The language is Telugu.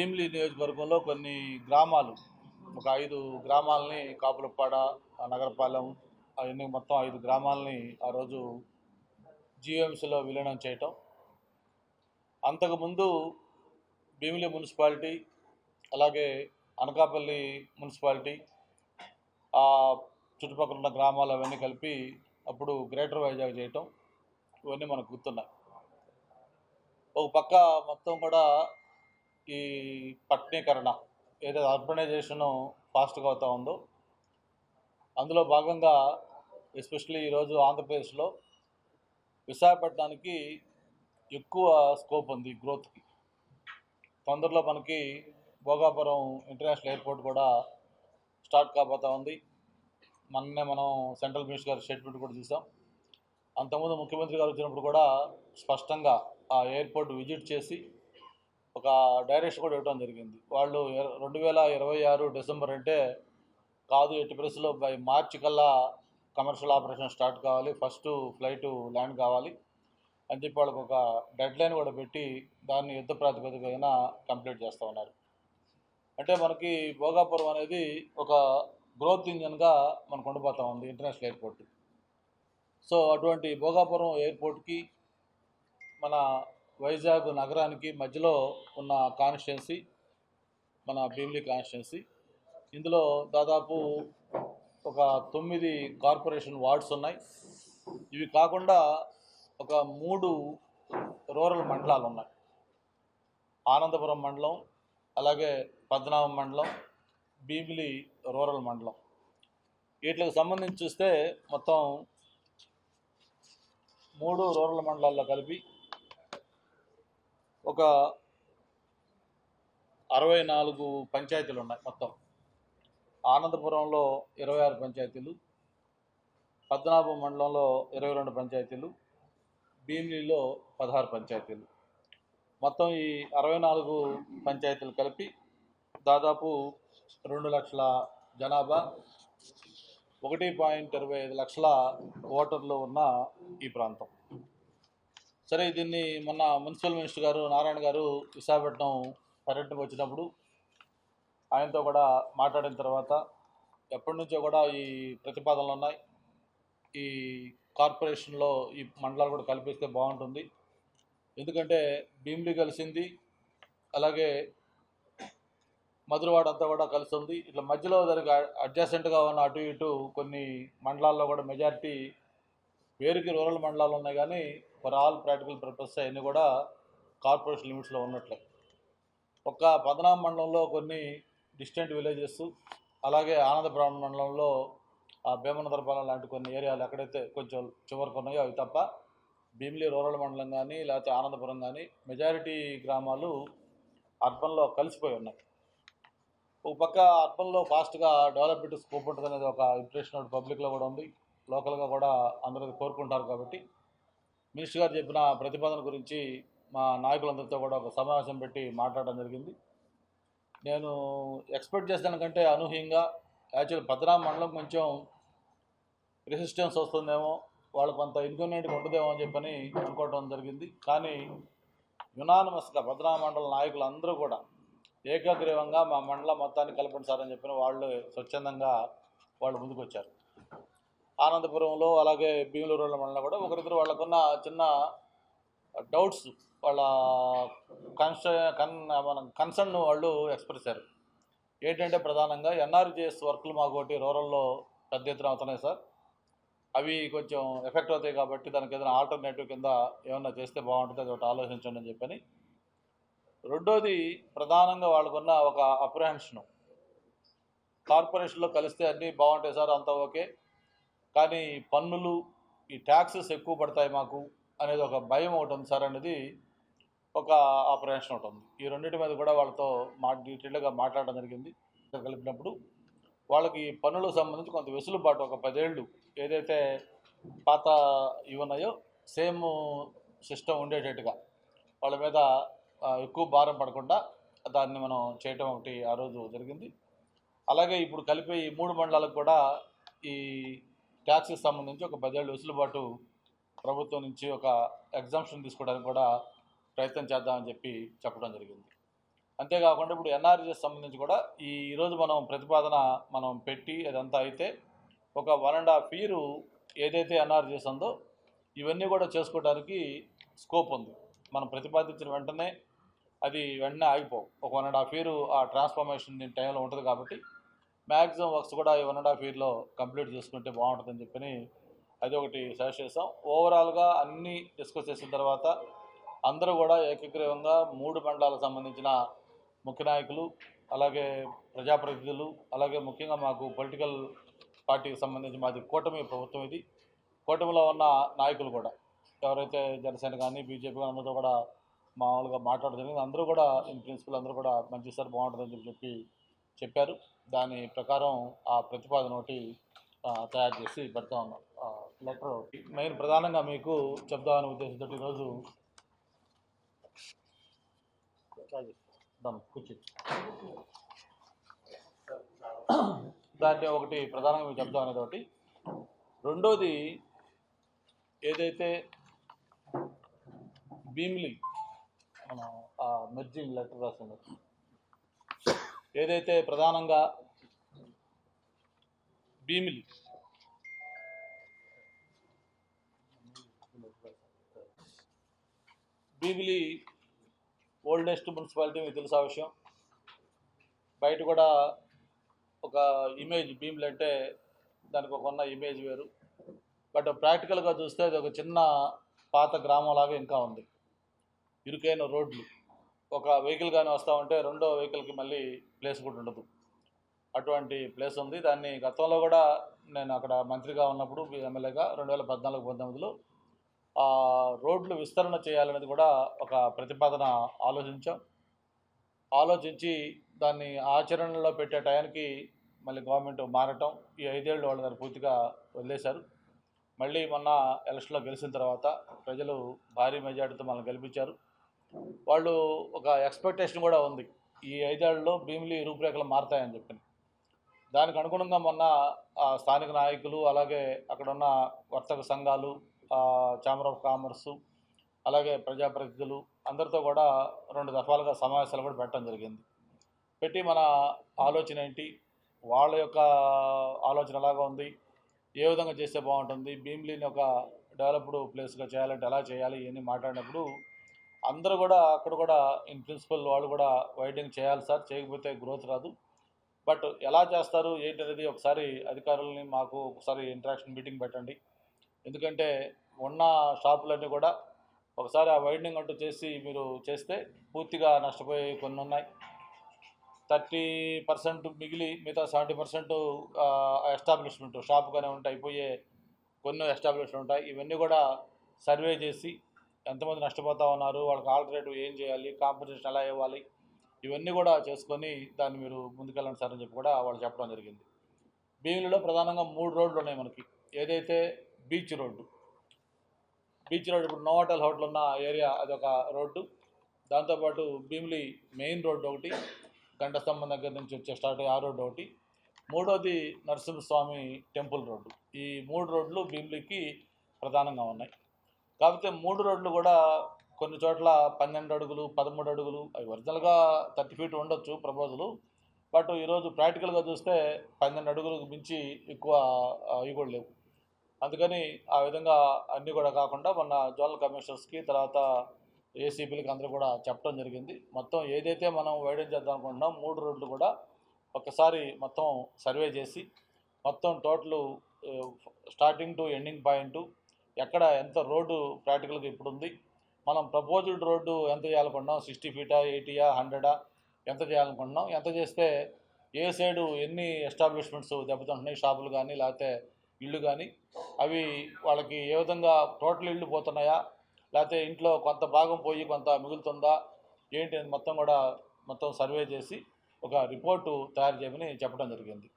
భీమిలి నియోజకవర్గంలో కొన్ని గ్రామాలు ఒక ఐదు గ్రామాలని కాపులపాడ నగరపాలెం అవన్నీ మొత్తం ఐదు గ్రామాలని ఆ రోజు జిఎంసీలో విలీనం చేయటం. అంతకుముందు భీమిలి మున్సిపాలిటీ అలాగే అనకాపల్లి మున్సిపాలిటీ ఆ చుట్టుపక్కల ఉన్న గ్రామాలు అవన్నీ కలిపి అప్పుడు గ్రేటర్ వైజాగ్ చేయటం ఇవన్నీ మనకు గుర్తున్నాయి. ఒక పక్క మొత్తం కూడా ఈ పట్టణీకరణ ఏదైతే అర్బనైజేషను ఫాస్ట్గా అవుతూ ఉందో అందులో భాగంగా ఎస్పెషల్లీ ఈరోజు ఆంధ్రప్రదేశ్లో విశాఖపట్నానికి ఎక్కువ స్కోప్ ఉంది గ్రోత్కి తొందరలో మనకి భోగాపురం ఇంటర్నేషనల్ ఎయిర్పోర్ట్ కూడా స్టార్ట్ కాబోతూ ఉంది. మొన్నే మనం సెంట్రల్ మినిస్టర్ గారి స్టేట్మెంట్ కూడా చూసాం. అంతకుముందు ముఖ్యమంత్రి గారు వచ్చినప్పుడు కూడా స్పష్టంగా ఆ ఎయిర్పోర్ట్ విజిట్ చేసి ఒక డైరెక్షన్ కూడా ఇవ్వడం జరిగింది. వాళ్ళు రెండు వేల ఇరవై ఆరు డిసెంబర్ అంటే కాదు ఎట్టి పరిస్థితుల్లో బై మార్చి కల్లా కమర్షియల్ ఆపరేషన్ స్టార్ట్ కావాలి ఫస్ట్ ఫ్లైట్ ల్యాండ్ కావాలి అని చెప్పి వాళ్ళకి ఒక డెడ్ లైన్ కూడా పెట్టి దాన్ని యుద్ధ ప్రాతిపదికన కంప్లీట్ చేస్తూ ఉన్నారు. అంటే మనకి భోగాపురం అనేది ఒక గ్రోత్ ఇంజన్గా మనకు ఉండిపోతూ ఉంది ఇంటర్నేషనల్ ఎయిర్పోర్ట్. సో అటువంటి భోగాపురం ఎయిర్పోర్ట్కి మన వైజాగ్ నగరానికి మధ్యలో ఉన్న కాన్స్టిట్యున్సీ మన భీమిలీ కాన్స్టిట్యున్సీ. ఇందులో దాదాపు ఒక తొమ్మిది కార్పొరేషన్ వార్డ్స్ ఉన్నాయి. ఇవి కాకుండా ఒక మూడు రూరల్ మండలాలు ఉన్నాయి. ఆనందపురం మండలం అలాగే పద్మనాభం మండలం భీమిలి రూరల్ మండలం. వీటికి సంబంధించి చూస్తే మొత్తం మూడు రూరల్ మండలాల్లో కలిపి ఒక అరవై నాలుగు పంచాయతీలు ఉన్నాయి మొత్తం. ఆనందపురంలో ఇరవై ఆరు పంచాయతీలు పద్మనాభం మండలంలో ఇరవై రెండు పంచాయతీలు భీమిలిలో పదహారు పంచాయతీలు. మొత్తం ఈ అరవై నాలుగు పంచాయతీలు కలిపి దాదాపు రెండు లక్షల జనాభా ఒకటి పాయింట్ ఇరవై ఐదు లక్షల ఓటర్లు ఉన్న ఈ ప్రాంతం. సరే దీన్ని మొన్న మున్సిపల్ మినిస్టర్ గారు నారాయణ గారు విశాఖపట్నం పర్యటనకు వచ్చినప్పుడు ఆయనతో కూడా మాట్లాడిన తర్వాత ఎప్పటి నుంచో కూడా ఈ ప్రతిపాదనలు ఉన్నాయి. ఈ కార్పొరేషన్లో ఈ మండలాలు కూడా కల్పిస్తే బాగుంటుంది. ఎందుకంటే భీమిలి కలిసింది అలాగే మధురవాడ అంతా కూడా కలిసి ఉంది. ఇట్లా మధ్యలో దానికి అడ్జసెంట్గా ఉన్న అటు ఇటు కొన్ని మండలాల్లో కూడా మెజారిటీ పేరుకి రూరల్ మండలాలు ఉన్నాయి కానీ ఫర్ ఆల్ ప్రాక్టికల్ పర్పస్ అవన్నీ కూడా కార్పొరేషన్ లిమిట్స్లో ఉన్నట్లే. ఒక్క పదనాం మండలంలో కొన్ని డిస్టెంట్ విలేజెస్ అలాగే ఆనందపురం మండలంలో ఆ భీమనదరపాలెం లాంటి కొన్ని ఏరియాలు ఎక్కడైతే కొంచెం చివరికి ఉన్నాయో అవి తప్ప భీమిలి రూరల్ మండలం కానీ లేకపోతే ఆనందపురం కానీ మెజారిటీ గ్రామాలు అర్బన్లో కలిసిపోయి ఉన్నాయి. ఒక పక్క అర్బన్లో ఫాస్ట్గా డెవలప్మెంట్ స్కోప్ ఉంటుంది అనేది ఒక ఇంప్రెషన్ పబ్లిక్లో కూడా ఉంది. లోకల్గా కూడా అందరూ కోరుకుంటారు కాబట్టి మినిస్టర్ గారు చెప్పిన ప్రతిపాదన గురించి మా నాయకులందరితో కూడా ఒక సమావేశం పెట్టి మాట్లాడడం జరిగింది. నేను ఎక్స్పెక్ట్ చేసేదానికంటే అనూహ్యంగా యాక్చువల్ భద్రాం మండలం కొంచెం రెసిస్టెన్స్ వస్తుందేమో వాళ్ళకు కొంత ఇన్కన్వీనియంట్గా ఉండదేమో అని చెప్పని అనుకోవడం జరిగింది. కానీ యునానమస్గా భద్రా మండల నాయకులు అందరూ కూడా ఏకగ్రీవంగా మా మండలం మొత్తాన్ని కలపండి సార్ అని చెప్పిన వాళ్ళు స్వచ్ఛందంగా వాళ్ళు ముందుకొచ్చారు. ఆనందపురంలో అలాగే భీములూరుల మండలం కూడా ఒకరిద్దరు వాళ్ళకున్న చిన్న డౌట్స్ వాళ్ళ కన్స కన్ మన కన్సర్న్ వాళ్ళు ఎక్స్ప్రెస్ చేశారు. ఏంటంటే ప్రధానంగా ఎన్ఆర్జిఎస్ వర్క్లు మాకు ఒకటి రూరల్లో పెద్ద ఎత్తున అవుతున్నాయి సార్. అవి కొంచెం ఎఫెక్ట్ అవుతాయి కాబట్టి దానికి ఏదైనా ఆల్టర్నేటివ్ కింద ఏమన్నా చేస్తే బాగుంటుంది అది ఒకటి ఆలోచించండి అని చెప్పని. రెండోది ప్రధానంగా వాళ్ళకున్న ఒక అప్రహెన్షను. కార్పొరేషన్లో కలిస్తే అన్నీ బాగుంటాయి సార్ అంతా ఓకే. కానీ పన్నులు ఈ ట్యాక్సెస్ ఎక్కువ పడతాయి మాకు అనేది ఒక భయం ఒకటి ఉంది సార్ అనేది ఒక ఆపరేషన్ ఒకటి ఉంది. ఈ రెండింటి మీద కూడా వాళ్ళతో మా డీటెయిల్గా మాట్లాడడం జరిగింది. కలిపినప్పుడు వాళ్ళకి పన్నులకు సంబంధించి కొంత వెసులుబాటు ఒక పదేళ్ళు ఏదైతే పాత ఇవి ఉన్నాయో సేమ్ సిస్టమ్ ఉండేటట్టుగా వాళ్ళ మీద ఎక్కువ భారం పడకుండా దాన్ని మనం చేయటం ఒకటి ఆ రోజు జరిగింది. అలాగే ఇప్పుడు కలిపే ఈ మూడు మండలాలకు కూడా ఈ ట్యాక్స్కి సంబంధించి ఒక పదేళ్ళు వెసులుబాటు ప్రభుత్వం నుంచి ఒక ఎగ్జామ్షన్ తీసుకోవడానికి కూడా ప్రయత్నం చేద్దామని చెప్పి చెప్పడం జరిగింది. అంతేకాకుండా ఇప్పుడు ఎన్ఆర్జీఎస్ సంబంధించి కూడా ఈ ఈరోజు మనం ప్రతిపాదన మనం పెట్టి అదంతా అయితే ఒక వన్ అండ్ హాఫ్ ఇయర్ ఏదైతే ఎన్ఆర్జీఎస్ ఉందో ఇవన్నీ కూడా చేసుకోవడానికి స్కోప్ ఉంది. మనం ప్రతిపాదించిన వెంటనే అది వెంటనే ఆగిపోవు. ఒక వన్ అండ్ హాఫ్ ఇయర్ ఆ ట్రాన్స్ఫర్మేషన్ టైంలో ఉంటుంది కాబట్టి మ్యాక్సిమం వర్క్స్ కూడా ఈ వన్ అండ్ హాఫ్ ఇయర్లో కంప్లీట్ చేసుకుంటే బాగుంటుందని చెప్పని అది ఒకటి సజెస్ట్ చేస్తాం ఓవరాల్గా అన్నీ డిస్కస్ చేసిన తర్వాత అందరూ కూడా ఏకగ్రీవంగా మూడు మండలాలకు సంబంధించిన ముఖ్య నాయకులు అలాగే ప్రజాప్రతినిధులు అలాగే ముఖ్యంగా మాకు పొలిటికల్ పార్టీకి సంబంధించి మాది కూటమి ప్రభుత్వం ఇది. కూటమిలో ఉన్న నాయకులు కూడా ఎవరైతే జనసేన కానీ బీజేపీ కానీ అందరితో కూడా మామూలుగా మాట్లాడడం జరిగింది. అందరూ కూడా ఇన్ ప్రిన్సిపల్ అందరూ కూడా మంచి సార్ బాగుంటుందని చెప్పి చెప్పి చెప్పారు. దాని ప్రకారం ఆ ప్రతిపాదన ఒకటి తయారు చేసి పెడతా ఉన్నాం. లెటర్ ఒకటి. మెయిన్ ప్రధానంగా మీకు చెప్దామనే ఉద్దేశంతో ఈరోజు దమ్ కూర్చో. దాంట్లో ఒకటి ప్రధానంగా మీకు చెప్దాం అనేది ఒకటి. రెండోది ఏదైతే భీమిలి మనం ఆ మెర్జింగ్ లెటర్ రాసింది ఏదైతే ప్రధానంగా భీమిలి భీమిలి ఓల్డెస్ట్ మున్సిపాలిటీ మీకు తెలుసా విషయం. బయట కూడా ఒక ఇమేజ్ భీమిలి అంటే దానికి ఒక ఉన్న ఇమేజ్ వేరు. బట్ ప్రాక్టికల్గా చూస్తే అది ఒక చిన్న పాత గ్రామంలాగా ఇంకా ఉంది. ఇరుకైన రోడ్లు. ఒక వెహికల్ కానీ వస్తూ ఉంటే రెండో వెహికల్కి మళ్ళీ ప్లేస్ కూడా ఉండదు. అటువంటి ప్లేస్ ఉంది. దాన్ని గతంలో కూడా నేను అక్కడ మంత్రిగా ఉన్నప్పుడు ఎమ్మెల్యేగా రెండు వేల పద్నాలుగు పంతొమ్మిదిలో రోడ్లు విస్తరణ చేయాలనేది కూడా ఒక ప్రతిపాదన ఆలోచించాం. ఆలోచించి దాన్ని ఆచరణలో పెట్టే టయానికి మళ్ళీ గవర్నమెంట్ మారటం ఈ ఐదేళ్ళు వాళ్ళు దాన్ని పూర్తిగా వదిలేశారు. మళ్ళీ మొన్న ఎలక్షన్లో గెలిచిన తర్వాత ప్రజలు భారీ మెజార్టీతో మనల్ని గెలిపించారు. వాళ్ళు ఒక ఎక్స్పెక్టేషన్ కూడా ఉంది. ఈ ఐదేళ్ళలో భీమిలి రూపురేఖలు మారుతాయని చెప్పి దానికి అనుగుణంగా మొన్న స్థానిక నాయకులు అలాగే అక్కడున్న వర్తక సంఘాలు ఛాంబర్ ఆఫ్ కామర్సు అలాగే ప్రజాప్రతినిధులు అందరితో కూడా రెండు దఫాలుగా సమావేశాలు కూడా పెట్టడం జరిగింది. పెట్టి మన ఆలోచన ఏంటి? వాళ్ళ యొక్క ఆలోచన ఎలాగా ఉంది? ఏ విధంగా చేస్తే బాగుంటుంది? భీమిలీని ఒక డెవలప్డ్ ప్లేస్గా చేయాలంటే ఎలా చేయాలి? ఇవన్నీ మాట్లాడినప్పుడు అందరూ కూడా అక్కడ కూడా ఇన్ ప్రిన్సిపల్ వాళ్ళు కూడా వైడింగ్ చేయాలి సార్ చేయకపోతే గ్రోత్ రాదు. బట్ ఎలా చేస్తారు ఏంటి అనేది ఒకసారి అధికారులని మాకు ఒకసారి ఇంటరాక్షన్ మీటింగ్ పెట్టండి. ఎందుకంటే ఉన్న షాపులన్నీ కూడా ఒకసారి ఆ వైడింగ్ అంటూ చేసి మీరు చేస్తే పూర్తిగా నష్టపోయే కొన్ని ఉన్నాయి. థర్టీ పర్సెంట్ మిగిలి మిగతా సెవెంటీ పర్సెంట్ ఎస్టాబ్లిష్మెంట్ షాప్గానే ఉంటాయి అయిపోయే కొన్ని ఎస్టాబ్లిష్మెంట్ ఉంటాయి. ఇవన్నీ కూడా సర్వే చేసి ఎంతమంది నష్టపోతా ఉన్నారు వాళ్ళకి ఆల్టర్నేటివ్ ఏం చేయాలి కాంపెన్సేషన్ ఎలా ఇవ్వాలి ఇవన్నీ కూడా చేసుకొని దాన్ని మీరు ముందుకెళ్ళండి సార్ అని చెప్పి కూడా వాళ్ళు చెప్పడం జరిగింది. భీమిలిలో ప్రధానంగా మూడు రోడ్లు ఉన్నాయి మనకి. ఏదైతే బీచ్ రోడ్డు బీచ్ రోడ్ ఇప్పుడు నోవాటల్ హోటల్ ఉన్న ఏరియా అదొక రోడ్డు. దాంతోపాటు భీమిలి మెయిన్ రోడ్డు ఒకటి గంట స్తంభం దగ్గర నుంచి వచ్చే స్టార్ట్ అయ్యే ఆ రోడ్డు ఒకటి. మూడోది నరసింహస్వామి టెంపుల్ రోడ్డు. ఈ మూడు రోడ్లు భీమిలికి ప్రధానంగా ఉన్నాయి. కాకపోతే మూడు రోడ్లు కూడా కొన్ని చోట్ల పన్నెండు అడుగులు పదమూడు అడుగులు అవి ఒరిజినల్గా థర్టీ ఫీట్ ఉండొచ్చు ప్రపోజలు. బట్ ఈరోజు ప్రాక్టికల్గా చూస్తే పన్నెండు అడుగులకు మించి ఎక్కువ అవి కూడా లేవు. అందుకని ఆ విధంగా అన్నీ కూడా కాకుండా మన జోనల్ కమిషనర్స్కి తర్వాత ఏసీబీలకి అందరూ కూడా చెప్పడం జరిగింది. మొత్తం ఏదైతే మనం వైడెన్ చేద్దాం అనుకుంటున్నాం మూడు రోడ్లు కూడా ఒకసారి మొత్తం సర్వే చేసి మొత్తం total starting to ending point ఎక్కడ ఎంత రోడ్డు ప్రాక్టికల్గా ఇప్పుడు ఉంది మనం ప్రపోజ్డ్ రోడ్డు ఎంత చేయాలనుకుంటున్నాం? సిక్స్టీ ఫీటా ఎయిటీయా హండ్రెడా? ఎంత చేయాలనుకుంటున్నాం? ఎంత చేస్తే ఏ సైడు ఎన్ని ఎస్టాబ్లిష్మెంట్స్ దెబ్బతింటున్నాయి? షాపులు కానీ లేకపోతే ఇళ్ళు కానీ అవి వాళ్ళకి ఏ విధంగా టోటల్ ఇళ్ళు పోతున్నాయా? లేకపోతే ఇంట్లో కొంత భాగం పోయి కొంత మిగులుతుందా? ఏంటి అని మొత్తం కూడా మొత్తం సర్వే చేసి ఒక రిపోర్టు తయారు చేయమని చెప్పడం జరిగింది.